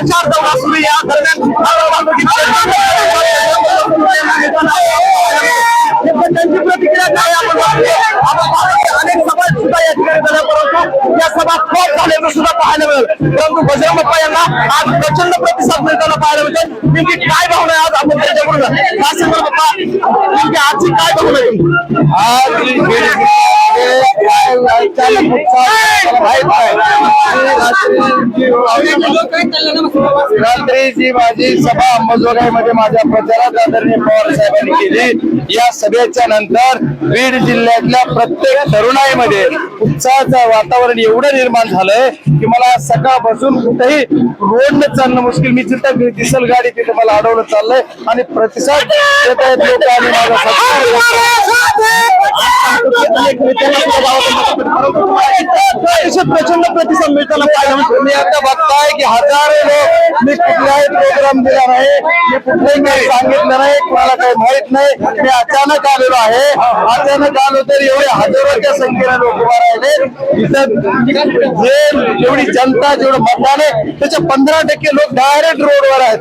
चार दौरा सुरू या दरम्यान त्यांची प्रतिक्रिया काय आपण अनेक सभा सुद्धा या ठिकाणी झाल्या परंतु या सभा खूप झाल्याचं सुद्धा पाहायला मिळेल परंतु बजरंग बाप्पा यांना आज प्रचंड प्रतिसाद मिळताना पाहायला मिळते नेमकी काय भावना आहे आज आपण त्यांच्याकडून काय सांगणार बाप्पा नेमकी आजची काय भावना आहे? आज बीड जिल्ह्यामध्ये काय वाटचाल मुक्काम माहीत नाही रात्री जी माझी सभा अंमलबजावणीमध्ये माझ्या प्रचारात आदरणीय पवार साहेबांनी केली या सभेच्या नंतर बीड जिल्ह्यातल्या प्रत्येक तरुणाईमध्ये उत्साहाचं वातावरण एवढं निर्माण झालंय की मला सकाळपासून कुठेही रोडनं चालणं मुश्किल मी जिथं दिसल गाडी तिथे मला अडवलं चाललंय आणि प्रतिसाद देत आहेत लोक आणि माझा प्रचंड प्रतिसाद मिळताना पाहायला तुम्ही आता बघताय की हजारो लोक मी कुठलाही प्रोग्राम दिला नाही मी कुठलंही काही सांगितलं नाही कुणाला काही माहीत नाही. मी अचानक आलेलो आहे. अचानक आलो तर एवढे हजारोच्या संख्येने लोक उभा राहिले. इथं जे जेवढी जनता जेवढं मतदान आहे त्याच्या पंधरा टक्के लोक डायरेक्ट रोडवर आहेत.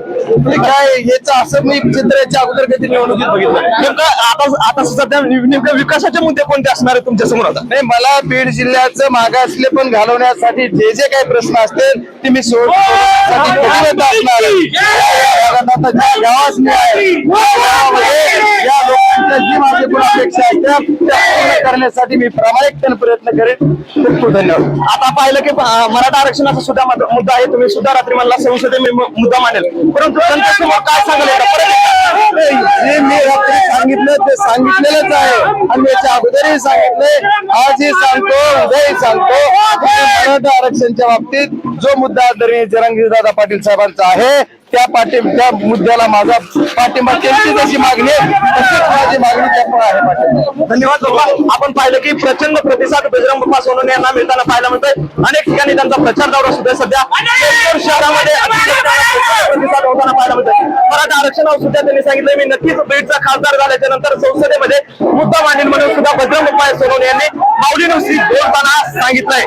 काय याचं असं मी चित्र याच्या अगोदर कधी निवडणुकीत बघितलं नेमकं आता आता सध्या नेमकं विकासाचे मुद्दे कोणते असणार आहे तुमच्यासमोर आता? नाही मला बीड जिल्ह्याचं मागासले पण घालवण्यासाठी जे जे काही प्रश्न असतील ते मी करण्यासाठी मी प्रामाणिकपणे प्रयत्न करेन. खूप धन्यवाद. आता पाहिलं की मराठा आरक्षणाचा सुद्धा मद- मुद्दा आहे. तुम्ही सुद्धा रात्री मला संसदेत मी मुद्दा मांडेल. परंतु त्यांच्यासमोर काय सांगाल मी रात्री सांगितलं ते सांगितलेलंच आहे. आणि याच्या अगोदरही सांगितलंय आजही सांगतो उद्याही सांगतो मराठा आरक्षणच्या बाबतीत जो मुद्दा आदरणीय जरांगीरदादा पाटील साहेबांचा आहे त्या पाठी त्या मुद्द्याला माझा पाठिंबा त्यांची जशी मागणी तशीच माझी मागणी त्या पण आहे पाठिंबा. धन्यवाद बाबा. आपण पाहिलं की प्रचंड प्रतिसाद बजरंग बाप्पा सोनवणे यांना मिळताना पाहायला मिळतोय. अनेक ठिकाणी त्यांचा प्रचार दौरा सुद्धा सध्या. शहरामध्ये अतिशय प्रतिसाद होताना पाहायला मिळतोय मराठा आरक्षणावर सुद्धा त्यांनी सांगितलं. मी नक्कीच बीडचा खासदार झाल्याच्यानंतर संसदेमध्ये मुद्दा मांडेल म्हणून सुद्धा बजरंग बाप्पा सोनवणे यांनी माऊली नुसती बोलताना सांगितलंय.